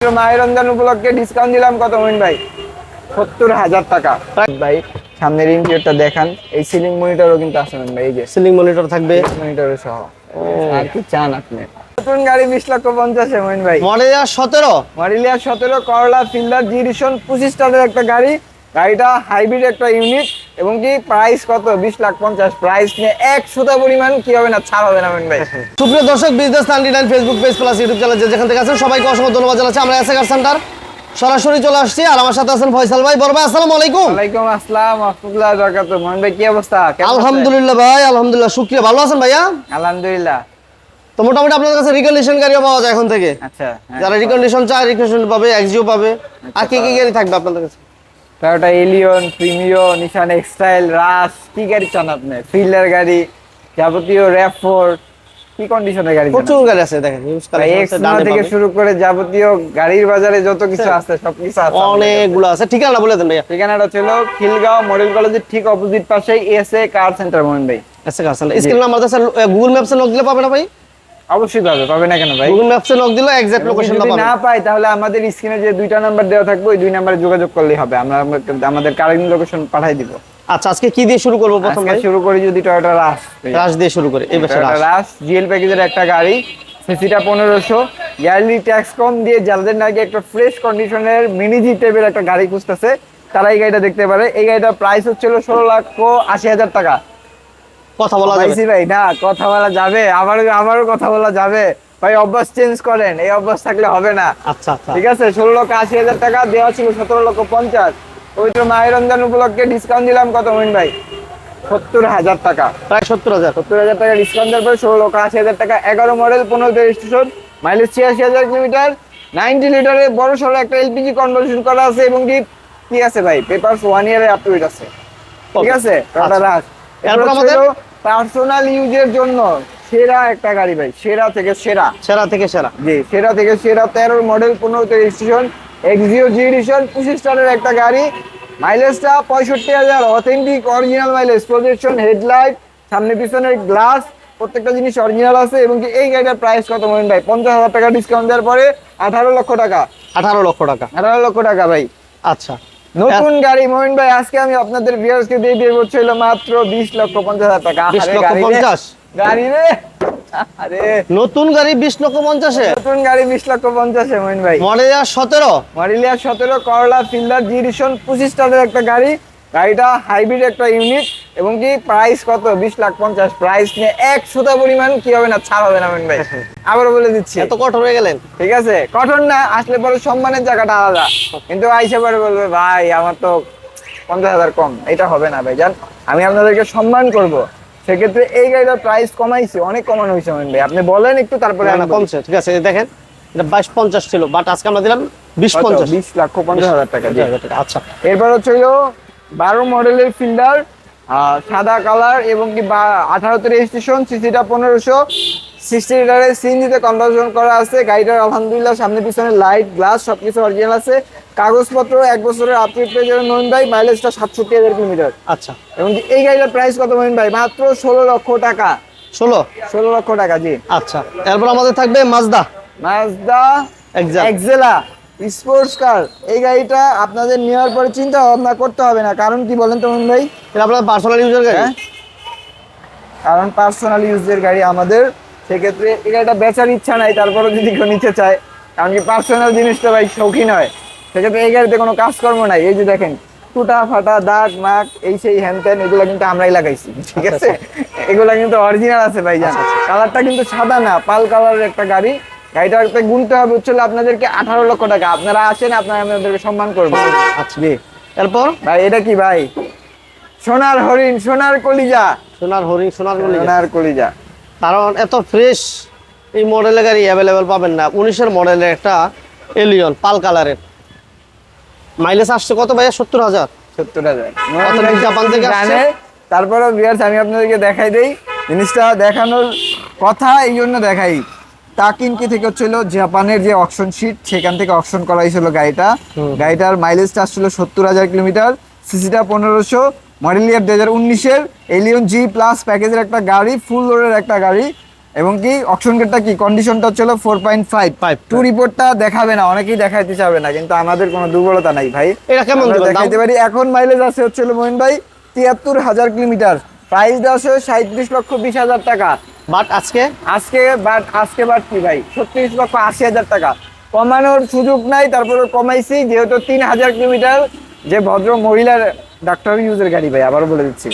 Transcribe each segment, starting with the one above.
মায়ের রমজান উপলক্ষে ডিসকাউন্ট দিলাম কত মিন ভাই? সত্তর হাজার টাকা। ভাই সামনের ইন্টেরিয়রটা দেখান। এই সিলিং মনিটরও কিন্তু আছে মিন ভাই এই যে। সিলিং মনিটর থাকবে। মনিটরের সহ। আর কি চান আপনি? নতুন গাড়ি বিশ লক্ষ পঞ্চাশে মইন ভাই। মডেল সতেরো? মরিলিয়া সতেরো করলা ফিল্ডার জিরিশন পঁচিশ টাকার একটা গাড়ি। গাড়িটা হাইব্রিড একটা ইউনিট এবং কি প্রাইস কত? বিশ লাখ পঞ্চাশ। প্রাইস নিয়ে এক সুতা পরিমাণ কি হবে না ছাড় হবে না ভাই। সুপ্রিয় দর্শক business ninety nine Facebook page plus YouTube channel যেখান থেকে আছেন সবাইকে অসংখ্য ধন্যবাদ জানাচ্ছি। আমরা এসে কার সেন্টার সরাসরি চলে আসছি আর আমার সাথে আছেন ফয়সাল ভাই। বড় ভাই আসসালামু আলাইকুম। ওয়ালাইকুম আসসালাম মোহন ভাই কি অবস্থা? আলহামদুলিল্লাহ ভাই আলহামদুলিল্লাহ শুক্রিয়া। ভালো আছেন ভাইয়া? আলহামদুলিল্লাহ। তো মোটামুটি আপনার কাছে রিকন্ডিশন গাড়িও পাওয়া যায় এখন থেকে। আচ্ছা হ্যাঁ। যারা রিকন্ডিশন চায় রিকন্ডিশন পাবে এক্সিও পাবে। আর কি কি গাড়ি থাকবে আপনাদের কাছে? Toyota Allion Premio Nissan X Trail Rush কি গাড়ি চান আপনি? ফিল্ডার গাড়ি যাবতীয় র্যাপ ফোর কি কন্ডিশনের গাড়ি প্রচুর গাড়ি আছে দেখেন ইউজ থেকে শুরু করে যাবতীয় গাড়ির বাজারে যত কিছু আছে সবকিছু আছে অনেকগুলো আছে। ঠিকানা বলে দেন ভাইয়া। ঠিকানাটা ছিল খিলগাঁও মডেল কলেজের ঠিক অপোজিট পাশেই S A car centre Mohan ভাই। এসে কার সেন্টার স্ক্রিন নাম্বার আছে গুগল ম্যাপসে নক দিলে পাবে না ভাই। অবশ্যই পাবে পাবে না কেন ভাই? গুগল ম্যাপসে নক দিলে এক্সাক্ট লোকেশনটা পাবে না পাই তাহলে আমাদের স্ক্রিনে যে দুইটা নাম্বার দেওয়া থাকবে ওই দুই নাম্বারে যোগাযোগ করলেই হবে। আমরা আমাদের- লোকেশন পাঠাই দিব। আচ্ছা আজকে কি দিয়ে শুরু করব প্রথম আজকে ভাই? শুরু করি যদি টয়োটা রাশ রাশ দিয়ে শুরু করে এই রাশ জিএল প্যাকেজের একটা গাড়ি সিসিটা পনেরোশো। ইয়ারলি ট্যাক্স কম দিয়ে যাদের নাকি একটা ফ্রেশ কন্ডিশনের মিনি জি টাইপের একটা গাড়ি খুঁজতেছে তারা এই গাড়িটা দেখতে পারে। এই গাড়িটার প্রাইস হচ্ছিল ষোলো লক্ষ আশি হাজার টাকা। কথা বলা যাবে। ভাই না কথা বলা যাবে। আমারও আমারও কথা বলা যাবে। ভাই অভ্যাস চেঞ্জ করেন এই অভ্যাস থাকলে হবে না। আচ্ছা আচ্ছা। ঠিক আছে ষোলো লক্ষ আশি হাজার টাকা দেওয়া ছিল সতেরো লক্ষ পঞ্চাশ। ওই তো মায়ের রমজান উপলক্ষে ডিসকাউন্ট দিলাম কত মইন ভাই? সত্তর হাজার টাকা। প্রায় সত্তর হাজার। সত্তর হাজার টাকা ডিসকাউন্ট দেওয়ার পরে ষোলো লক্ষ আশি হাজার টাকা এগারো মডেল পনেরো রেজিস্ট্রেশন মাইলেজ ছিয়াশি হাজার কিলোমিটার নাইনটি লিটারে বড় সড়ো একটা এলপিজি কনভার্সন করা আছে এবং কি কি আছে ভাই? পেপার ওয়ান ইয়ারে আপ টু আছে। ঠিক আছে? টাটা আচ্ছা। রাস এরপর আমাদের- পার্সোনাল ইউজের জন্য সেরা একটা গাড়ি ভাই সেরা থেকে সেরা। সেরা থেকে সেরা। জি সেরা থেকে সেরা তেরো মডেল পনেরো রেজিস্ট্রেশন এক্সিও জি এডিশন পঁচিশ স্টারের একটা গাড়ি। মাইলেজটা পঁয়ষট্টি হাজার authentic original mileage projection headlight সামনে পিছনের গ্লাস প্রত্যেকটা জিনিস অরিজিনাল আছে এবং কি এই গাড়িটার প্রাইস কত মহিন ভাই? পঞ্চাশ হাজার টাকা ডিসকাউন্ট দেওয়ার পরে আঠারো লক্ষ টাকা। আঠারো লক্ষ টাকা। আঠারো লক্ষ টাকা ভাই। আচ্ছা। নতুন গাড়ি মোহিন ভাই আজকে আমি আপনাদের ভিউয়ার্সকে দিয়ে দিয়ে বলছিল মাত্র বিশ লক্ষ পঞ্চাশ হাজার টাকা। বিশ আরে লক্ষ গাড়ি রে, পঞ্চাশ? গাড়ি রে। আরে। নতুন গাড়ি বিশ লক্ষ 50 এ নতুন গাড়ি বিশ লক্ষ 50 এ মোহিন ভাই। মডেল 17 মডেল 17 করলা ফিল্ডার জি এডিশন 25 টাকার একটা গাড়ি। গাড়িটা হাইব্রিড একটা ইউনিট এবং কি প্রাইস কত? বিশ লাখ পঞ্চাশ। প্রাইস নিয়ে এক সুতা পরিমাণ কি হবে না ছাড় হবে না ভাই। আবারও বলে দিচ্ছি। এত কঠোর হয়ে গেলেন? ঠিক আছে? কঠোর না আসলে পরে সম্মানের জায়গাটা আলাদা। কিন্তু আইসে পরে বলবে ভাই আমার তো পঞ্চাশ হাজার কম। এটা হবে না ভাই জান আমি আপনাদেরকে সম্মান করব। সেক্ষেত্রে এই গাড়িটার প্রাইস কমাইছে অনেক কমানো হয়েছে মোহিন ভাই। আপনি বলেন একটু তারপরে। কমছে। ঠিক আছে দেখেন এটা বাইশ পঞ্চাশ ছিল বাট আজকে আমরা দিলাম বিশ পঞ্চাশ। বিশ লক্ষ পঞ্চাশ হাজার টাকা আচ্ছা। এরপর হচ্ছে বারো মডেলের ফিল্ডার সাদা কালার এবং কি আঠারোতে রেজিস্ট্রেশন সিসিটা পনেরোশো। সিক্সটি লিটারের সিএনজিতে কনভার্সন করা আছে গাড়িটার আলহামদুলিল্লাহ সামনে পিছনে লাইট গ্লাস সবকিছু অরিজিনাল আছে। কাগজপত্র এক বছরের আপডেট পেয়ে যাবেন মোহিন ভাই মাইলেজটা সাতষট্টি হাজার কিলোমিটার। আচ্ছা। এবং এই গাড়িটার প্রাইস কত মোহিন ভাই? মাত্র ষোলো লক্ষ টাকা। ষোলো? ষোলো লক্ষ টাকা জি। আচ্ছা। এরপর আমাদের থাকবে Mazda Mazda. Axela sports car এই গাড়িটা আপনাদের নেওয়ার পরে চিন্তা ভাবনা করতে হবে না। কারণ কি বলেন তো মোহন ভাই? এটা আপনার পার্সোনাল ইউজার গাড়ি। হ্যাঁ? কারণ পার্সোনাল ইউজের গাড়ি আমাদের। সেক্ষেত্রে এই গাড়িটা বেচার ইচ্ছা নাই তারপরে যদি কেউ নিতে চায়। কারণ কি পার্সোনাল জিনিসটা ভাই শৌখিন হয়। সেক্ষেত্রে এই গাড়িতে কোনো কাজকর্ম নাই। এই যে দেখেন টুটা ফাটা দাগ মাগ এই সেই হ্যান ত্যান এগুলো কিন্তু আমরাই লাগাইছি। ঠিক আছে? এগুলো কিন্তু অরিজিনাল আছে ভাই জান কালারটা কিন্তু সাদা না পাল কালারের একটা গাড়ি। গাড়িটাতে গুনতে হবে হচ্ছে আপনাদেরকে আঠারো লক্ষ টাকা। আপনারা আসেন আপনারা আপনাদেরকে সম্মান করব আচ্ছা এরপর ভাই এটা কি ভাই? সোনার হরিণ সোনার কলিজা। সোনার হরিণ সোনার গলি সোনার কলিজা। কারণ এত ফ্রেশ এই মডেলের গাড়ি অ্যাভেলেবেল পাবেন না। উনিশের মডেলের একটা এলিয়ন পাল কালারের। মাইলেজ আসছে কত ভাইয়া? সত্তর হাজার। সত্তর হাজার। জাপান থেকে আসছে? তারপরে বিয়ার্স আমি আপনাদেরকে দেখাই দেই। জিনিসটা দেখানোর কথা এই জন্য দেখাই। তাকিনকি থেকে হচ্ছিল জাপানের যে অকশন শিট সেখান থেকে অকশন করা হয়েছিল গাড়িটা। গাড়িটার মাইলেজটা আসছিল সত্তর হাজার কিলোমিটার সিসিটা পনেরোশো মডেল ইয়ার দু হাজার উনিশের এলিয়ন জি প্লাস প্যাকেজের একটা গাড়ি ফুল লোডের একটা গাড়ি। এবং কি অপশন গেটটা কি কন্ডিশনটা ছিল four point five Five, two রিপোর্টটা দেখাবে না অনেকেই দেখাইতে চাবে না কিন্তু আমাদের কোনো দুর্বলতা নাই ভাই। এটা কেমন? দেখাইতে পারি এখন মাইলেজ আছে হচ্ছে হলো মোহিন ভাই তিয়াত্তর হাজার কিলোমিটার। প্রাইস দেওয়া আছে সাঁত্রিশ লক্ষ বিশ হাজার টাকা। বাট আজকে? আজকে বাট আজকে বাট কি ভাই? ছত্রিশ লক্ষ আশি হাজার টাকা। কমানোর সুযোগ নাই তারপরে কমাইছি যেহেতু তিন হাজার কিলোমিটার যে ভদ্র মহিলার ডাক্তার ইউজের গাড়ি ভাই আবারও বলে দিচ্ছি।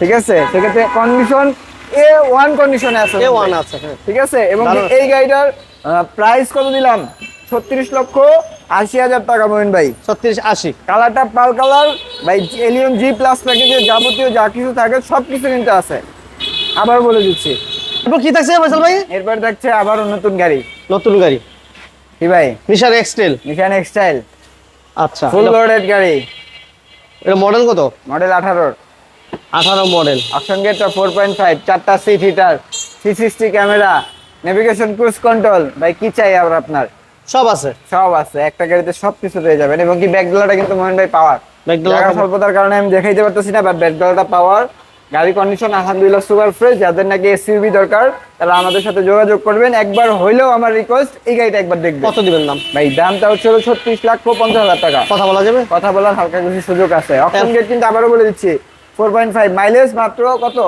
ঠিক আছে? সেক্ষেত্রে কন্ডিশন এ ওয়ান কন্ডিশনে আছে। এ ওয়ান আছে হ্যাঁ। ঠিক আছে? এবং এই গাড়িটার প্রাইস কত দিলাম? ছত্রিশ লক্ষ আশি হাজার টাকা মোহিন ভাই। ছত্রিশ আশি। কালারটা পাল কালার ভাই এলিয়ন জি প্লাস প্যাকেজে যাবতীয় যা কিছু থাকে সব কিছু কিন্তু আছে। আবার বলে দিচ্ছি। এরপর কি থাকছে ফয়সাল ভাই? এরপর দেখছে আবারও নতুন গাড়ি। নতুন গাড়ি। কি ভাই? নিশান এক্সটেল নিশান এক্সটাইল আচ্ছা। ফুল লোডেড গাড়ি। এটা মডেল কত? মডেল আঠারোর আঠারো মডেল অপশন গেটটা চারটা seat heater three sixty camera navigation cruise control ভাই কি চাই আবার আপনার? সব আছে। সব আছে। একটা গাড়িতে সব কিছু পেয়ে যাবেন এবং কি ব্যাকডলাটা কিন্তু মোহন ভাই পাওয়ার Backdala স্বল্পতার কারণে আমি দেখাইতে পারতেছি না বাট ব্যাকডলাটা পাওয়ার গাড়ি কন্ডিশন আলহামদুলিল্লাহ সুপার ফ্রেশ যাদের নাকি এসইউভি দরকার তারা আমাদের সাথে যোগাযোগ করবেন। একবার হইলেও আমার রিকোয়েস্ট এই গাড়িটা একবার দেখবেন। কত দিবেন দাম? ভাই দামটা হচ্ছে হলো ছত্রিশ লাখ পঞ্চাশ হাজার টাকা। কথা বলা যাবে? কথা বলার হালকা কিছু সুযোগ আছে। অপশন গেট কিন্তু আবারও বলে দিচ্ছি ফোর পয়েন্ট ফাইভ মাইলেজ মাত্র কত?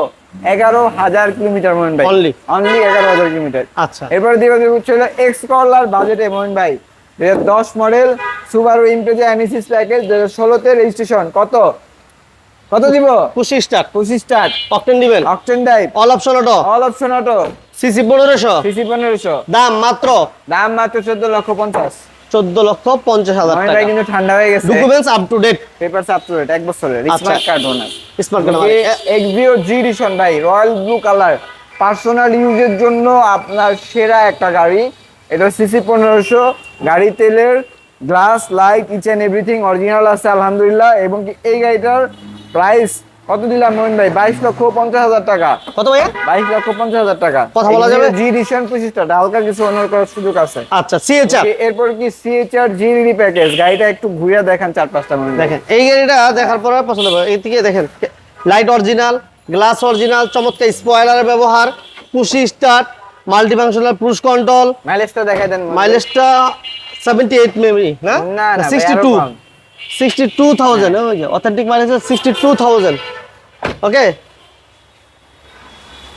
এগারো হাজার কিলোমিটার মোহন ভাই। অনলি অনলি এগারো হাজার কিলোমিটার। আচ্ছা। এরপরে দিকে হচ্ছে হলো এক্স করলার বাজেটে মোহন ভাই। দুই হাজার দশ মডেল সুবারু ইমপ্রেজা অ্যানিসিস প্যাকেজ দু হাজার ষোলোতে রেজিস্ট্রেশন কত? কত দিব? পঁচিশ স্টার্ট পঁচিশ স্টার্ট অকটেন দিবেন? Octane type all option auto all option auto CC পনেরোশো? সিসি পনেরোশো। দাম মাত্র? দাম মাত্র চোদ্দ লক্ষ পঞ্চাশ। চোদ্দ লক্ষ পঞ্চাশ হাজার টাকা। কিন্তু ঠান্ডা হয়ে গেছে। Documents up to date paper up to date এক বছরের। Smart card owner smart Axio G edition ভাই রয়্যাল ব্লু কালার পার্সোনাল ইউজের জন্য আপনার সেরা একটা গাড়ি। এটা সিসি পনেরোশো। গাড়ি তেলের glass light each and everything original আছে আলহামদুলিল্লাহ। এবং এই গাড়িটার প্রাইস কত দিলাম মোহন ভাই? বাইশ লক্ষ পঞ্চাশ হাজার টাকা। কত ভাইয়া? বাইশ লক্ষ পঞ্চাশ হাজার টাকা। কথা বলা যাবে? জি এডিশন পঁচিশটা হালকা কিছু অনার করার সুযোগ আছে। আচ্ছা সিএচআর এরপর কি সিএচআর জিডি প্যাকেজ গাড়িটা একটু ঘুরে দেখেন চার পাঁচটা মোহন দেখেন এই গাড়িটা দেখার পর পছন্দ হবে এই থেকে দেখেন লাইট অরিজিনাল গ্লাস অরিজিনাল চমৎকার স্পয়লারের ব্যবহার push start multifunctional push control মাইলেজটা দেখাই দেন মাইলেজটা সেভেন্টি এইট মেবি না, না, ভাই, sixty two. Sixty two thousand authentic mileage sixty two thousand okay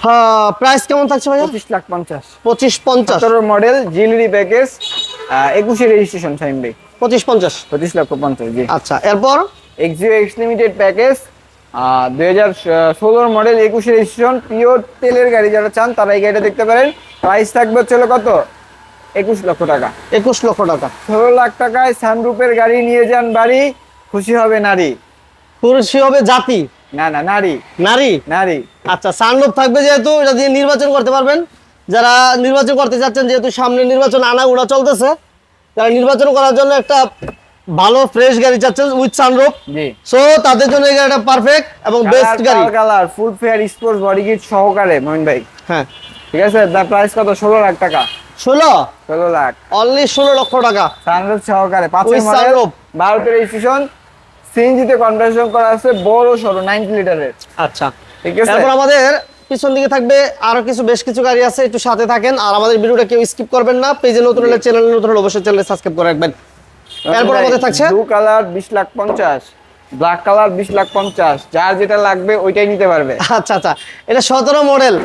হ্যাঁ প্রাইস কেমন থাকছে ভাইয়া? পঁচিশ লাখ পঞ্চাশ। পঁচিশ পঞ্চাশ। সতেরো মডেল জিলরি প্যাকেজ একুশে রেজিস্ট্রেশন সাইন ভাই পঁচিশ পঞ্চাশ। পঁচিশ লক্ষ পঞ্চাশ জি। আচ্ছা এরপর? এক্সিও এক্স লিমিটেড প্যাকেজ দুই হাজার ষোলোর মডেল একুশে রেজিস্ট্রেশন পিওর তেলের গাড়ি যারা চান তারা এই গাড়িটা দেখতে পারেন। প্রাইস থাকবে হচ্ছে কত? একুশ লক্ষ টাকা। একুশ লক্ষ টাকা। ষোলো লাখ টাকায় সানরুপের গাড়ি নিয়ে যান বাড়ি খুশি হবে নারী। পুরুষই হবে জাতি? না না নারী। নারী? নারী। আচ্ছা সানরূপ থাকবে যেহেতু এটা দিয়ে নির্বাচন করতে পারবেন। যারা নির্বাচন করতে চাচ্ছেন যেহেতু সামনে নির্বাচন আনা উড়া চলতেছে যারা নির্বাচন করার জন্য একটা ভালো ফ্রেশ গাড়ি চাচ্ছেন উইথ সানরূপ। সো তাদের জন্য এই গাড়িটা পারফেক্ট এবং বেস্ট গাড়ি। Colour full fair sports body kit সহকারে মোহিন ভাই। হ্যাঁ। ঠিক আছে? দা প্রাইস কত? ষোলো লাখ টাকা। ষোলো? ষোলো লাখ। অনলি ষোলো লক্ষ টাকা। সানরুফ সহকারে পাঁচের মডেল। ভারতের রেজিস্ট্রেশন সিএনজিতে কনভার্সন করা আছে বড় সড়ো 90 লিটারের। আচ্ছা। ঠিক আছে? তারপর আমাদের পিছন দিকে থাকবে আরও কিছু বেশ কিছু গাড়ি আছে একটু সাথে থাকেন। আর আমাদের ভিডিওটা কেউ স্কিপ করবেন না। পেজে নতুন হলে চ্যানেলে নতুন হলে অবশ্যই চ্যানেলে সাবস্ক্রাইব করে রাখবেন। এরপর আমাদের থাকছে blue colour 20 lakh 50 black colour 20 lakh 50 যার যেটা লাগবে ওইটাই নিতে পারবে। আচ্ছা আচ্ছা। এটা সতেরো মডেল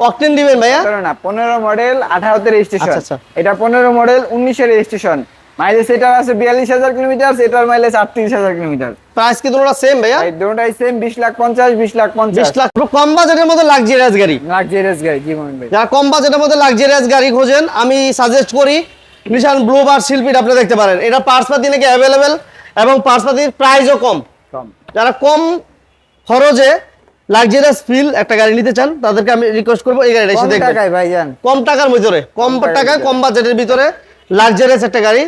অকটেন দিবেন ভাইয়া? না 15 মডেল 18 তে রেজিস্ট্রেশন আচ্ছা, আচ্ছা। এটা 15 মডেল 19 এর রেজিস্ট্রেশন মাইলেজ এটার আছে 42000 কিলোমিটার এটার মাইলেজ 38000 কিলোমিটার প্রাইস কি তোমরা সেম ভাইয়া? এই দুটোটাই সেম 20 লাখ 50 20 লাখ 50 বিশ লাখ। পুরো কম বাজেটের মধ্যে লাক্সারিয়াস গাড়ি। লাক্সারিয়াস গাড়ি জি মোহন ভাই। যারা কম বাজেটের মধ্যে লাক্সারিয়াস গাড়ি খোঁজেন আমি সাজেস্ট করি নিশান ব্লু বার শিল্পীট আপনি দেখতে পারেন। এটা পার্স পাতি নাকি অ্যাভেলেবেল এবং পার্স পাতির প্রাইসও কম। কম। যারা কম খরচে লাক্সারিয়াস ফিল একটা গাড়ি নিতে চান তাদেরকে আমি রিকোয়েস্ট করব এই গাড়িটা এসে দেখবেন। কম টাকার ভিতরে কম ভিতরে। কম বাজেটের ভিতরে লাক্সারিয়াস একটা গাড়ি।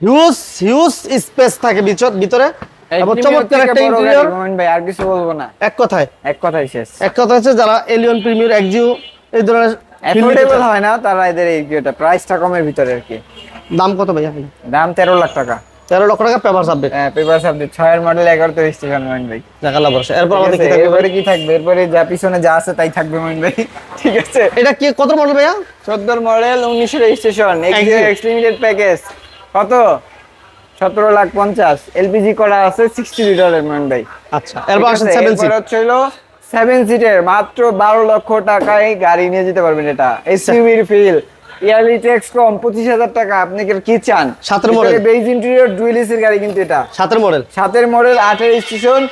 হিউজ হিউজ স্পেস থাকে ভিতর- ভিতরে এবং চমৎকার একটা ইন্টেরিয়র ভাই আর কিছু বলব না। এক কথায়। এক কথাই শেষ। এক কথা হচ্ছে যারা এলিয়ন প্রিমিয়ার একজিও এই ধরনের অ্যাফোর্ডেবল হয় না তারা এদের এই প্রাইসটা কমের ভিতরে আর কি। দাম কত ভাইয়া? দাম তেরো লাখ টাকা। তেরো লক্ষ টাকা পেপার সাবজেক্ট হ্যাঁ পেপার সাবজেক্ট ছয়ের মডেল রেজিস্ট্রেশন মইন ভাই। বর্ষ এরপর আমাদের কি থাকবে কি থাকবে? এরপরে যা পিছনে যা আছে তাই থাকবে মইন ভাই। ঠিক আছে। এটা কি কত মডেল ভাইয়া? মডেল উনিশের. এক্স লিমিটেড প্যাকেজ কত? সতেরো লাখ পঞ্চাশ। এলপিজি করা আছে সিক্সটি লিটারের মইন ভাই। আচ্ছা এরপর সেভেন সিট হচ্ছে হলো সেভেন সিটের মাত্র বারো লক্ষ টাকায় গাড়ি নিয়ে যেতে পারবেন এটা। এসইউভির ফিল ইয়ারলি ট্যাক্স কম পঁচিশ হাজার টাকা। আপনি কি- চান? সাতের মডেল বেজ ইন্টেরিয়র ডুয়েলিসের গাড়ি কিন্তু এটা। সাতের মডেল সাতের মডেল আটের স্টেশন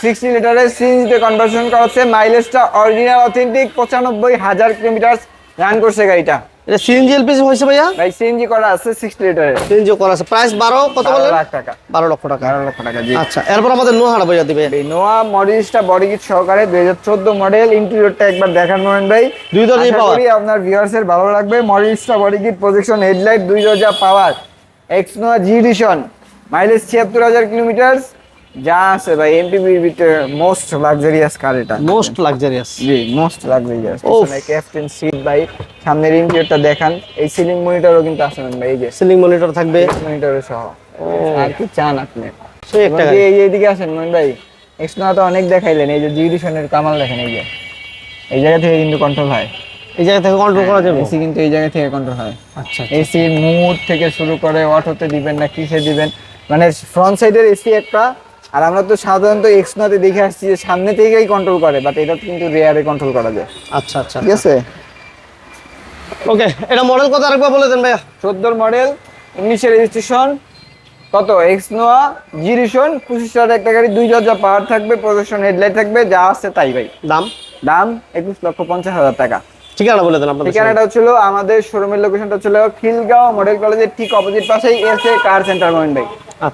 সিক্সটি লিটারের সিএনজিতে কনভার্সন করা হচ্ছে। মাইলেজটা অরিজিনাল অথেন্টিক পঁচানব্বই হাজার কিলোমিটার রান করছে গাড়িটা। এটা সিএনজি এলপিজি হয়েছে ভাইয়া? ভাই সিএনজি করা আছে সিক্সটি লিটারের। সিএনজি করা আছে। প্রাইস বারো কত বারো বললেন? লাখ টাকা। বারো লক্ষ টাকা। বারো লক্ষ টাকা জি। আচ্ছা এরপর আমাদের নোহাড়া ভাইয়া দিবে। এই নোয়া মডেলসটা বডি কিট সহকারে দুই হাজার চোদ্দ মডেল ইন্টেরিয়রটা একবার দেখান মোহন ভাই। দুই power। করি আপনার ভিউয়ার্সের ভালো লাগবে। মডেলসটা বডি কিট প্রজেকশন হেডলাইট দুই দরজা power X Noah G edition mileage ছিয়াত্তর হাজার কিলোমিটার যা আছে ভাই ভিতরে মোস্ট লাক্সারিয়াস কার এটা। মোস্ট লাক্সারিয়াস জি মোস্ট লাক্সারিয়াস। ক্যাপ্টেন সিট ভাই সামনের ইন্টেরিয়রটা দেখান। এই সিলিং মনিটরও কিন্তু আছে ভাই এই যে। সিলিং মনিটর থাকবে। মনিটর সহ। আর কি চান আপনি? সেই একটা। এই এইদিকে আসেন ভাই এক্সট্রা তো অনেক দেখাইলেন এই যে জিডিশনের কামাল দেখেন এই যে। এই জায়গা থেকে কিন্তু কন্ট্রোল হয়। এই জায়গা থেকে কন্ট্রোল করা যাবে? এসি কিন্তু এই জায়গা থেকে কন্ট্রোল হয়। আচ্ছা এসি মুড থেকে শুরু করে অটোতে দিবেন না কিসে দিবেন? মানে ফ্রন্ট সাইডের এসি একটা আর আমরা তো সাধারণত এক্সট্রাতে দেখে আসছি যে সামনে থেকেই কন্ট্রোল করে বাট এটা কিন্তু রেয়ারে কন্ট্রোল করা যায়। আচ্ছা আচ্ছা। ঠিক আছে? ওকে এটা মডেল কত আরেকবার বলে দেন ভাইয়া? চোদ্দোর মডেল উনিশের রেজিস্ট্রেশন কত? এক্স নোয়া জিরিশন পঁচিশ হাজার একটা গাড়ি দুই দরজা পাওয়ার থাকবে প্রদর্শন হেডলাইট থাকবে যা আছে তাই ভাই। দাম? দাম একুশ লক্ষ পঞ্চাশ হাজার টাকা। ঠিকানা বলে দেন আপনাদের ঠিকানাটা হচ্ছিল আমাদের শোরুমের লোকেশনটা ছিল খিলগাঁও মডেল কলেজের ঠিক অপোজিট পাশেই S A car centre Mohan ভাই।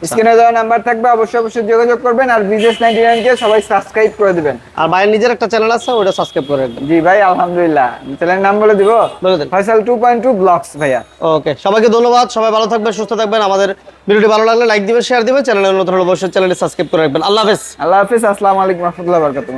স্ক্রিনে দেওয়া নাম্বার থাকবে অবশ্যই অবশ্যই যোগাযোগ করবেন আর বিজনেস নাইনটি কে সবাই সাবস্ক্রাইব করে দিবেন। আর ভাইয়ের নিজের একটা চ্যানেল আছে ওটা সাবস্ক্রাইব করে রাখবেন। জি ভাই আলহামদুলিল্লাহ। চ্যানেলের নাম বলে দিব? বলে দেন। Faisal two point two vlogs ভাইয়া। ওকে সবাইকে ধন্যবাদ। সবাই ভালো থাকবেন সুস্থ থাকবেন। আমাদের ভিডিওটি ভালো লাগলে লাইক দিবেন শেয়ার দিবেন। চ্যানেলের নতুন হলে অবশ্যই চ্যানেলটি সাবস্ক্রাইব করে রাখবেন। আল্লাহ হাফেজ। আল্লাহ হাফিজ আসসালামু আলাইকুম রহমতুল্লাহ বরকাতুহ